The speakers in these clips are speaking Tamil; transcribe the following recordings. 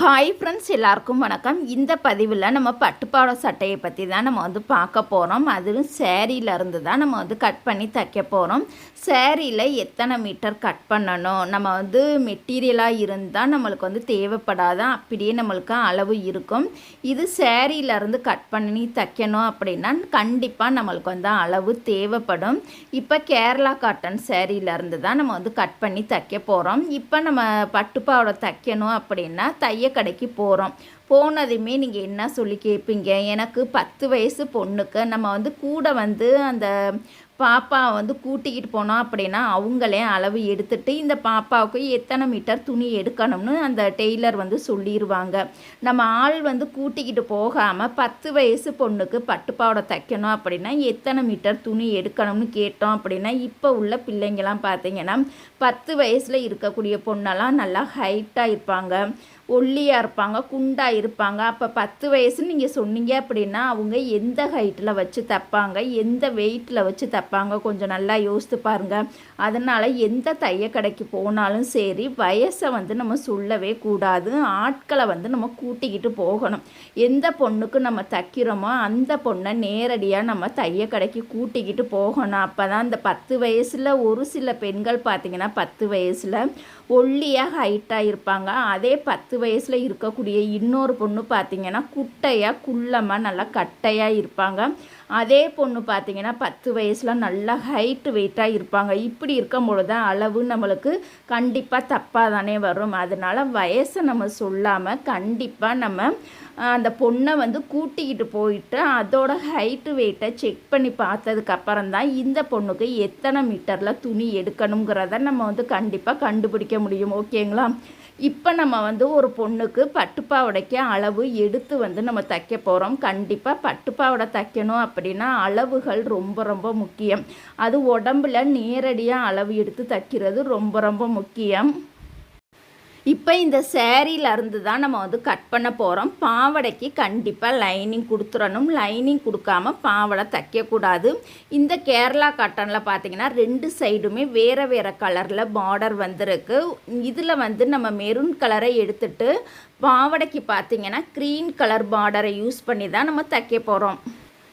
ஹாய் ஃப்ரெண்ட்ஸ் எல்லாருக்கும் வணக்கம். இந்த பதிவில் நம்ம பட்டுப்பாவாடை சட்டையை பற்றி தான் நம்ம வந்து பார்க்க போகிறோம் அதுவும் சேரீலேருந்து தான் நம்ம வந்து கட் பண்ணி தைக்க போகிறோம் சேரீயில் எத்தனை மீட்டர் கட் பண்ணணும்? நம்ம வந்து மெட்டீரியலாக இருந்தால் நம்மளுக்கு வந்து தேவைப்படாத? அப்படியே நம்மளுக்கு அளவு இருக்கும். இது சேரீலேருந்து கட் பண்ணி தைக்கணும் அப்படின்னா கண்டிப்பாக நம்மளுக்கு வந்து அளவு தேவைப்படும். இப்போ கேரளா காட்டன் சேரீல இருந்து தான் நம்ம வந்து கட் பண்ணி தைக்க போகிறோம் இப்போ நம்ம பட்டுப்பாவாடை தைக்கணும் அப்படின்னா தைய கடைக்கு போகிறோம் போனதுமே நீங்கள் என்ன சொல்லி கேட்பீங்க எனக்கு பத்து வயசு பொண்ணுக்கு நம்ம வந்து கூட வந்து அந்த பாப்பா வந்து கூட்டிக்கிட்டு போனோம் அப்படின்னா அவங்களே அளவு எடுத்துட்டு இந்த பாப்பாவுக்கு எத்தனை மீட்டர் துணி எடுக்கணும்னு அந்த டெய்லர் வந்து சொல்லிடுவாங்க நம்ம ஆள் வந்து கூட்டிக்கிட்டு போகாமல் பத்து வயசு பொண்ணுக்கு பட்டுப்பாவோட தைக்கணும் அப்படின்னா எத்தனை மீட்டர் துணி எடுக்கணும்னு கேட்டோம் அப்படின்னா இப்போ உள்ள பிள்ளைங்கள்லாம் பார்த்தீங்கன்னா பத்து வயசில் இருக்கக்கூடிய பொண்ணெல்லாம் நல்லா ஹைட்டாக இருப்பாங்க. ஒல்லியாக இருப்பாங்க குண்டாக இருப்பாங்க. அப்போ பத்து வயசுன்னு நீங்கள் சொன்னீங்க அப்படின்னா அவங்க எந்த ஹைட்டில் வச்சு தைப்பாங்க எந்த வெயிட்டில் வச்சு தைப்பாங்க கொஞ்சம் நல்லா யோசித்து பாருங்கள் அதனால் எந்த தைய கடைக்கு போனாலும் சரி வயசை வந்து நம்ம சொல்லவே கூடாது. ஆட்களை வந்து நம்ம கூட்டிக்கிட்டு போகணும். எந்த பொண்ணுக்கு நம்ம தைக்கிறோமோ அந்த பொண்ணை நேரடியாக நம்ம தைய கடைக்கு கூட்டிக்கிட்டு போகணும். அப்போ தான் அந்த பத்து வயசில் ஒரு சில பெண்கள் பார்த்திங்கன்னா பத்து வயசில் ஒல்லியாக ஹைட்டாக இருப்பாங்க. அதே பத்து வயசில் இருக்கக்கூடிய இன்னொரு பொண்ணு பார்த்திங்கன்னா குட்டையாக குள்ளமாக நல்லா கட்டையாக இருப்பாங்க. அதே பொண்ணு பார்த்திங்கன்னா பத்து வயசில் நல்லா ஹைட்டு வெயிட்டாக இருப்பாங்க. இப்படி இருக்கும் பொழுது தான் அளவு நம்மளுக்கு கண்டிப்பாக தப்பாக தானே வரும். அதனால் வயசை நம்ம சொல்லாமல் கண்டிப்பாக நம்ம அந்த பொண்ணை வந்து கூட்டிக்கிட்டு போயிட்டு அதோட ஹைட்டு வெயிட்டை செக் பண்ணி பார்த்ததுக்கப்புறம் தான் இந்த பொண்ணுக்கு எத்தனை மீட்டரில் துணி எடுக்கணுங்கிறத நம்ம வந்து கண்டிப்பாக கண்டுபிடிக்க முடியும். ஓகேங்களா இப்போ நம்ம வந்து ஒரு பொண்ணுக்கு பட்டுப்பாவடைக்கு அளவு எடுத்து வந்து நம்ம தைக்க போகிறோம் கண்டிப்பாக பட்டுப்பாவடை தைக்கணும் அப்படின்னா அளவுகள் ரொம்ப ரொம்ப முக்கியம். அது உடம்புல நேரடியாக அளவு எடுத்து தைக்கிறது ரொம்ப ரொம்ப முக்கியம். இப்போ இந்த சேரீல இருந்து தான் நம்ம வந்து கட் பண்ண போகிறோம் பாவடைக்கு கண்டிப்பாக லைனிங் கொடுத்துடணும். லைனிங் கொடுக்காம பாவடை தைக்கக்கூடாது. இந்த கேரளா காட்டனில் பார்த்தீங்கன்னா ரெண்டு சைடுமே வேறு வேறு கலரில் பார்டர் வந்திருக்கு. இதில் வந்து நம்ம மெரூன் கலரை எடுத்துட்டு பாவடைக்கு பார்த்தீங்கன்னா க்ரீன் கலர் பார்டரை யூஸ் பண்ணி தான் நம்ம தைக்க போகிறோம்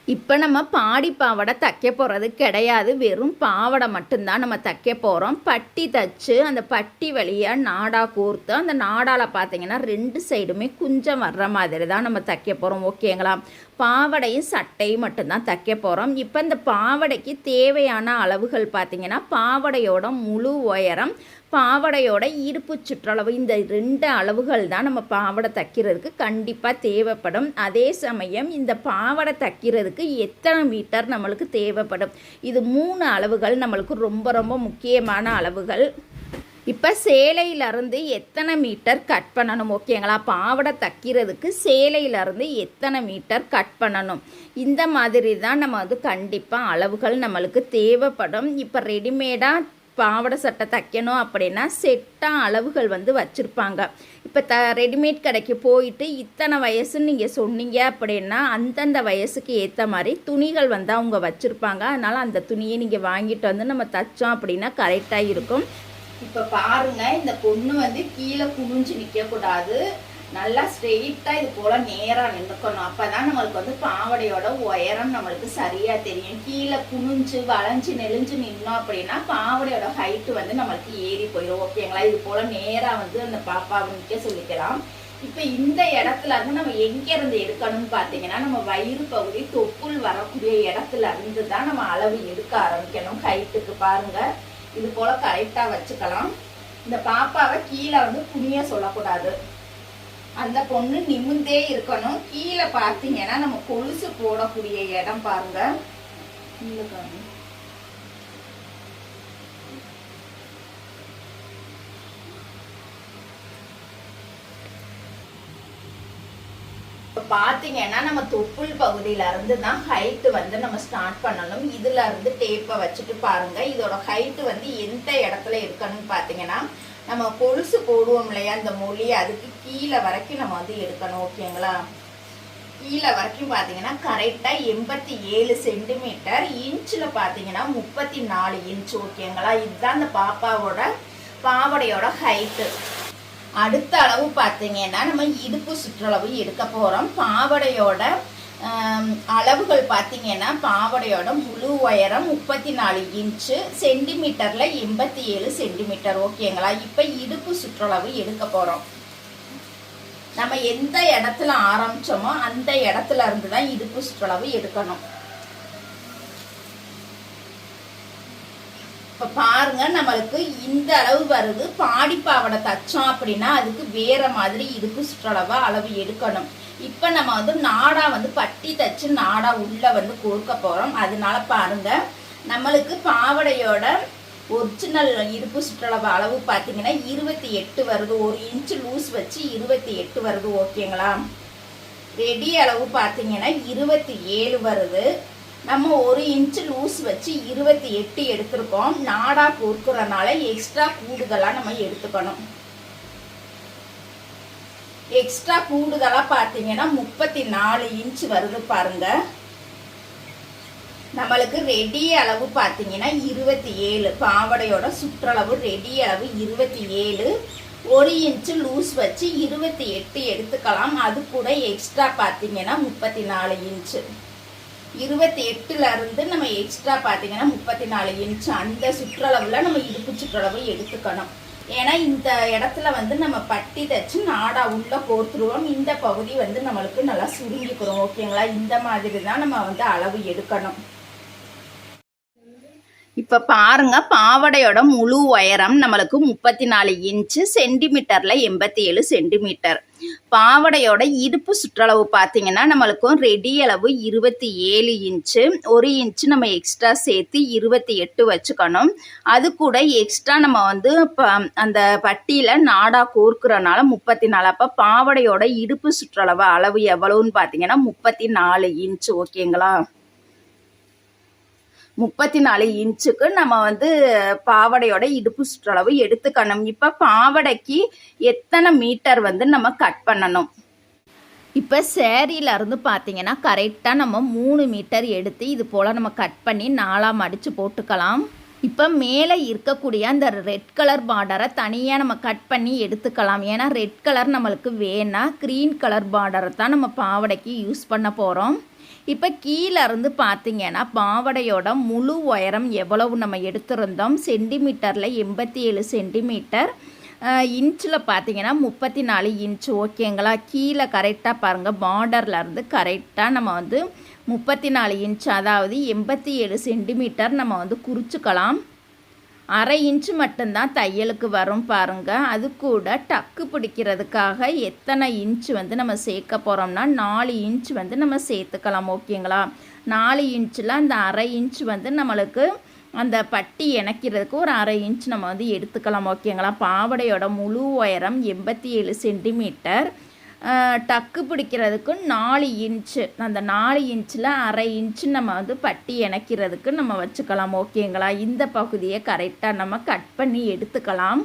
இப்போ நம்ம பாடி பாவாடை தைக்க போகிறது கிடையாது. வெறும் பாவாடை மட்டும்தான் நம்ம தைக்க போகிறோம் பட்டி தைச்சு அந்த பட்டி வழியாக நாடா கோர்த்து அந்த நாடாவில் பார்த்தீங்கன்னா ரெண்டு சைடுமே குஞ்சம் வர்ற மாதிரி தான் நம்ம தைக்க போகிறோம் ஓகேங்களா? பாவடையும் சட்டையும் மட்டும்தான் தைக்க போகிறோம் இப்போ இந்த பாவடைக்கு தேவையான அளவுகள் பார்த்திங்கன்னா பாவடையோட முழு உயரம் பாவடையோட இருப்பு சுற்றளவு இந்த ரெண்டு அளவுகள் தான் நம்ம பாவடை தைக்கிறதுக்கு கண்டிப்பாக தேவைப்படும். அதே சமயம் இந்த பாவடை தைக்கிறதுக்கு எத்தனை மீட்டர் நம்மளுக்கு தேவைப்படும். இது மூணு அளவுகள் நம்மளுக்கு ரொம்ப ரொம்ப முக்கியமான அளவுகள். இப்போ சேலையிலேருந்து எத்தனை மீட்டர் கட் பண்ணணும் ஓகேங்களா? பாவடை தைக்கிறதுக்கு சேலையிலேருந்து எத்தனை மீட்டர் கட் பண்ணணும்? இந்த மாதிரி தான் நம்ம வந்து கண்டிப்பாக அளவுகள் நம்மளுக்கு தேவைப்படும். இப்போ ரெடிமேடாக பாவாடை சட்டை தைக்கணும் அப்படின்னா செட்டாக அளவுகள் வந்து வச்சுருப்பாங்க. இப்போ த ரெடிமேட் கடைக்கு போயிட்டு இத்தனை வயசுன்னு நீங்கள் சொன்னீங்க அப்படின்னா அந்தந்த வயசுக்கு ஏற்ற மாதிரி துணிகள் வந்து அவங்க வச்சுருப்பாங்க. அதனால் அந்த துணியை நீங்கள் வாங்கிட்டு வந்து நம்ம தைச்சோம் அப்படின்னா கரெக்டாக இருக்கும். இப்போ பாருங்கள் இந்த பொண்ணு வந்து கீழே குனிஞ்சு நிற்கக்கூடாது நல்லா ஸ்ட்ரெயிட்டாக இது போல் நேராக நின்றுக்கணும் அப்போ தான் நம்மளுக்கு வந்து பாவடையோட உயரம் நம்மளுக்கு சரியாக தெரியும். கீழே குனிஞ்சு வளைஞ்சு நெளிஞ்சு நின்னோம் அப்படின்னா பாவடையோட ஹைட்டு வந்து நம்மளுக்கு ஏறி போயிடும் ஓகேங்களா இது போல் நேராக வந்து அந்த பாப்பாவை நிற்க சொல்லிக்கலாம். இப்போ இந்த இடத்துல இருந்து நம்ம எங்கேருந்து எடுக்கணும்னு பார்த்தீங்கன்னா நம்ம வயிறு பகுதி தொப்புள் வரக்கூடிய இடத்துல இருந்து தான் நம்ம அளவு எடுக்க ஆரம்பிக்கணும். ஹைட்டுக்கு பாருங்கள் இது போல் கரெக்டாக வச்சுக்கலாம். இந்த பாப்பாவை கீழே வந்து குனிய சொல்லக்கூடாது. அந்த பொண்ணு நிமிந்தே இருக்கணும். கீழே பார்த்தீங்கன்னா நம்ம கொலுசு போடக்கூடிய இடம் பாருங்க. இப்போ பார்த்தீங்கன்னா நம்ம தொப்புள் பகுதியில இருந்து தான் ஹைட்டு வந்து நம்ம ஸ்டார்ட் பண்ணணும். இதுல இருந்து டேப்பை வச்சுட்டு பாருங்க. இதோட ஹைட்டு வந்து எந்த இடத்துல இருக்கணும்னு பார்த்தீங்கன்னா நம்ம கொலுசு போடுவோம் இல்லையா அந்த மொழி அதுக்கு கீழே வரைக்கும் நம்ம வந்து எடுக்கணும் ஓகேங்களா கீழே வரைக்கும் பார்த்தீங்கன்னா கரெக்டாக எண்பத்தி ஏழு சென்டிமீட்டர் இன்ச்சில் பார்த்தீங்கன்னா முப்பத்தி நாலு இன்ச் ஓகேங்களா இதுதான் அந்த பாப்பாவோட பாவடையோட ஹைட்டு அடுத்த அளவு பார்த்தீங்கன்னா நம்ம இடுப்பு சுற்றளவு எடுக்க போகிறோம் பாவடையோட அளவுகள் பார்த்தீங்கன்னா பாவடையோட முழு உயரம் முப்பத்தி நாலு இன்ச்சு சென்டிமீட்டரில் எண்பத்தி ஏழு சென்டிமீட்டர் ஓகேங்களா இப்போ இடுப்பு சுற்றளவு எடுக்க போகிறோம் நம்ம எந்த இடத்துல ஆரம்பித்தோமோ அந்த இடத்துல இருந்து தான் இடுப்பு சுற்றளவு எடுக்கணும். இப்போ பாருங்க நம்மளுக்கு இந்த அளவு வருது. பாடி பாவடை தச்சோம் அப்படின்னா அதுக்கு வேற மாதிரி இடுப்பு சுற்றளவா அளவு எடுக்கணும். இப்போ நம்ம வந்து நாடா வந்து பட்டி தச்சு நாடா உள்ள வந்து கொடுக்க போறோம். அதனால பாருங்க நம்மளுக்கு பாவாடையோட ஒரிஜினல் இருப்பு சுற்றளவு அளவு பார்த்தீங்கன்னா இருபத்தி எட்டு வருது. ஒரு இன்ச்சு லூஸ் வச்சு இருபத்தி எட்டு வருது ஓகேங்களா ரெடி அளவு பார்த்தீங்கன்னா இருபத்தி ஏழு வருது. நம்ம ஒரு இன்ச்சு லூஸ் வச்சு இருபத்தி எட்டு எடுத்திருக்கோம். நாடா பொறுக்கிறனால எக்ஸ்ட்ரா கூடுதலாக நம்ம எடுத்துக்கணும். எக்ஸ்ட்ரா கூடுதலாக பார்த்தீங்கன்னா முப்பத்தி நாலு இன்ச் வருது பாருங்க. நம்மளுக்கு ரெடி அளவு பார்த்தீங்கன்னா இருபத்தி ஏழு பாவடையோட சுற்றளவு ரெடி அளவு இருபத்தி ஏழு ஒரு இன்ச்சு லூஸ் வச்சு இருபத்தி எட்டு எடுத்துக்கலாம். அது கூட எக்ஸ்ட்ரா பார்த்தீங்கன்னா முப்பத்தி நாலு இன்ச்சு இருபத்தி எட்டுலேருந்து நம்ம எக்ஸ்ட்ரா பார்த்தீங்கன்னா முப்பத்தி நாலு இன்ச் அந்த சுற்றளவில் நம்ம இடுப்பு சுற்றளவு எடுத்துக்கணும். ஏன்னா இந்த இடத்துல வந்து நம்ம பட்டி தச்சு நாடா உள்ளே கோர்த்துருவோம். இந்த பகுதி வந்து நம்மளுக்கு நல்லா சுருங்கிக்கிறோம் ஓகேங்களா? இந்த மாதிரி தான் நம்ம வந்து அளவு எடுக்கணும். இப்போ பாருங்க பாவடையோட முழு உயரம் நம்மளுக்கு முப்பத்தி நாலு இன்ச்சு சென்டிமீட்டரில் எண்பத்தி ஏழு சென்டிமீட்டர் பாவடையோட இடுப்பு சுற்றளவு பார்த்தீங்கன்னா நம்மளுக்கும் ரெடி அளவு இருபத்தி ஏழு இன்ச்சு ஒரு இன்ச்சு நம்ம எக்ஸ்ட்ரா சேர்த்து இருபத்தி எட்டு வச்சுக்கணும். அது கூட எக்ஸ்ட்ரா நம்ம வந்து அந்த பட்டியில் நாடா கோர்க்கிறனால முப்பத்தி நாலு அப்போ பாவடையோட இடுப்பு சுற்றளவு அளவு எவ்வளவுன்னு பார்த்தீங்கன்னா முப்பத்தி நாலு இன்ச்சு ஓகேங்களா முப்பத்தி நாலு இன்ச்சுக்கு நம்ம வந்து பாவடையோட இடுப்பு சுற்றளவு எடுத்துக்கணும். இப்போ பாவடைக்கு எத்தனை மீட்டர் வந்து நம்ம கட் பண்ணணும்? இப்போ சேரீல இருந்து பார்த்தீங்கன்னா கரெக்டாக நம்ம மூணு மீட்டர் எடுத்து இது போல் நம்ம கட் பண்ணி நாலாம் அடித்து போட்டுக்கலாம். இப்போ மேலே இருக்கக்கூடிய அந்த ரெட் கலர் பார்டரை தனியாக நம்ம கட் பண்ணி எடுத்துக்கலாம். ஏன்னா ரெட் கலர் நம்மளுக்கு வேணால் க்ரீன் கலர் பார்டரை தான் நம்ம பாவடைக்கு யூஸ் பண்ண போகிறோம் இப்போ கீழே இருந்து பார்த்தீங்கன்னா பாவடையோட முழு உயரம் எவ்வளவு நம்ம எடுத்திருந்தோம்? சென்டிமீட்டரில் எண்பத்தி ஏழு சென்டிமீட்டர் இன்ச்சில் பார்த்தீங்கன்னா முப்பத்தி நாலு இன்ச் ஓகேங்களா? கீழே கரெக்டாக பாருங்கள் பார்டரில் இருந்து கரெக்டாக நம்ம வந்து முப்பத்தி நாலு இன்ச் அதாவது எண்பத்தி ஏழு சென்டிமீட்டர் நம்ம வந்து குறிச்சிக்கலாம். அரை இன்ச்சு மட்டும்தான் தையலுக்கு வரும் பாருங்க. அது கூட டக்கு பிடிக்கிறதுக்காக எத்தனை இன்ச் வந்து நம்ம சேர்க்க போகிறோம்னா நாலு இன்ச் வந்து நம்ம சேர்த்துக்கலாம் ஓகேங்களா? நாலு இன்ச்சில் அந்த அரை இன்ச் வந்து நம்மளுக்கு அந்த பட்டி இணைக்கிறதுக்கு ஒரு அரை இன்ச் நம்ம வந்து எடுத்துக்கலாம் ஓகேங்களா? பாவடையோட முழு உயரம் எண்பத்தி ஏழு சென்டிமீட்டர் டக்கு பிடிக்கிறதுக்கு நாலு இன்ச்சு. அந்த நாலு இன்ச்சில் அரை இன்ச்சு நம்ம வந்து பட்டி இணைக்கிறதுக்கு நம்ம வச்சுக்கலாம் ஓகேங்களா? இந்த பகுதியை கரெக்டாக நம்ம கட் பண்ணி எடுத்துக்கலாம்.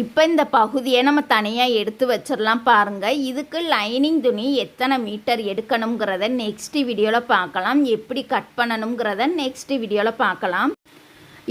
இப்போ இந்த பகுதியை நம்ம தனியாக எடுத்து வச்சிடலாம் பாருங்கள் இதுக்கு லைனிங் துணி எத்தனை மீட்டர் எடுக்கணுங்கிறத நெக்ஸ்ட் வீடியோவில் பார்க்கலாம். எப்படி கட் பண்ணணுங்கிறத நெக்ஸ்ட் வீடியோவில் பார்க்கலாம்.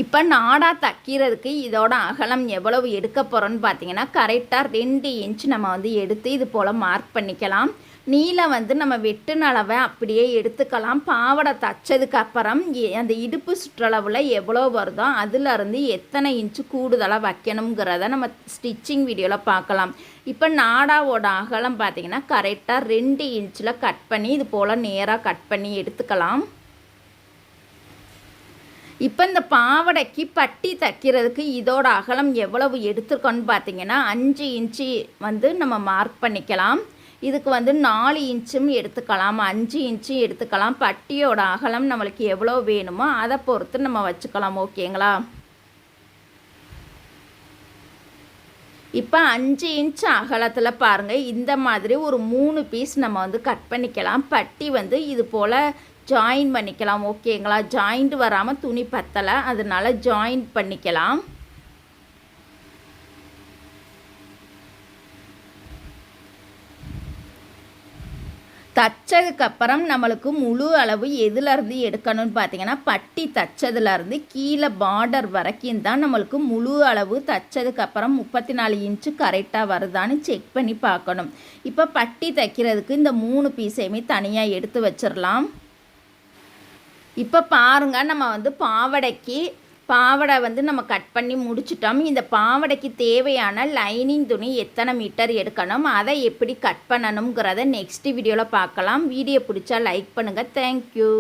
இப்போ நாடா தைக்கிறதுக்கு இதோட அகலம் எவ்வளவு எடுக்க போகிறோன்னு பார்த்தீங்கன்னா கரெக்டாக ரெண்டு இன்ச் நம்ம வந்து எடுத்து இது போல் மார்க் பண்ணிக்கலாம். நீளம் வந்து நம்ம வெட்டுன அளவை அப்படியே எடுத்துக்கலாம். பாவாடை தைச்சதுக்கப்புறம் அந்த இடுப்பு சுற்றளவில் எவ்வளோ வருதோ அதுலேருந்து எத்தனை இன்ச்சு கூடுதலாக வைக்கணுங்கிறத நம்ம ஸ்டிச்சிங் வீடியோவில் பார்க்கலாம். இப்போ நாடாவோட அகலம் பார்த்திங்கன்னா கரெக்டாக ரெண்டு இன்ச்சில் கட் பண்ணி இது போல் நேராக கட் பண்ணி எடுத்துக்கலாம். இப்போ இந்த பாவாடைக்கு பட்டி தைக்கிறதுக்கு இதோட அகலம் எவ்வளவு எடுத்துருக்கோன்னு பார்த்தீங்கன்னா அஞ்சு இன்ச்சு வந்து நம்ம மார்க் பண்ணிக்கலாம். இதுக்கு வந்து நாலு இன்ச்சும் எடுத்துக்கலாம் அஞ்சு இன்ச்சும் எடுத்துக்கலாம். பட்டியோட அகலம் நம்மளுக்கு எவ்வளோ வேணுமோ அதை பொறுத்து நம்ம வச்சுக்கலாம் ஓகேங்களா? இப்போ அஞ்சு இன்ச் அகலத்தில் பாருங்கள் இந்த மாதிரி ஒரு மூணு பீஸ் நம்ம வந்து கட் பண்ணிக்கலாம். பட்டி வந்து இது போல் ஜாயின் பண்ணிக்கலாம் ஓகேங்களா? ஜாயிண்ட் வராமல் துணி பத்தலை அதனால ஜாயின் பண்ணிக்கலாம். தைச்சதுக்கப்புறம் நம்மளுக்கு முழு அளவு எதுலேருந்து எடுக்கணும்னு பார்த்தீங்கன்னா பட்டி தச்சதுலேருந்து கீழே பார்டர் வரைக்கும் தான் நம்மளுக்கு முழு அளவு தைச்சதுக்கப்புறம் முப்பத்தி நாலு இன்ச்சு கரெக்டாக வருதான்னு செக் பண்ணி பார்க்கணும். இப்போ பட்டி தைக்கிறதுக்கு இந்த மூணு பீஸையுமே தனியாக எடுத்து வச்சிடலாம். இப்போ பாருங்க நம்ம வந்து பாவடைக்கு பாவடை வந்து நம்ம கட் பண்ணி முடிச்சிட்டோம். இந்த பாவடைக்கு தேவையான லைனிங் துணி எத்தனை மீட்டர் எடுக்கணும் அதை எப்படி கட் பண்ணணுங்கிறத நெக்ஸ்ட் வீடியோவில் பார்க்கலாம். வீடியோ பிடிச்சா லைக் பண்ணுங்கள் தேங்க்யூ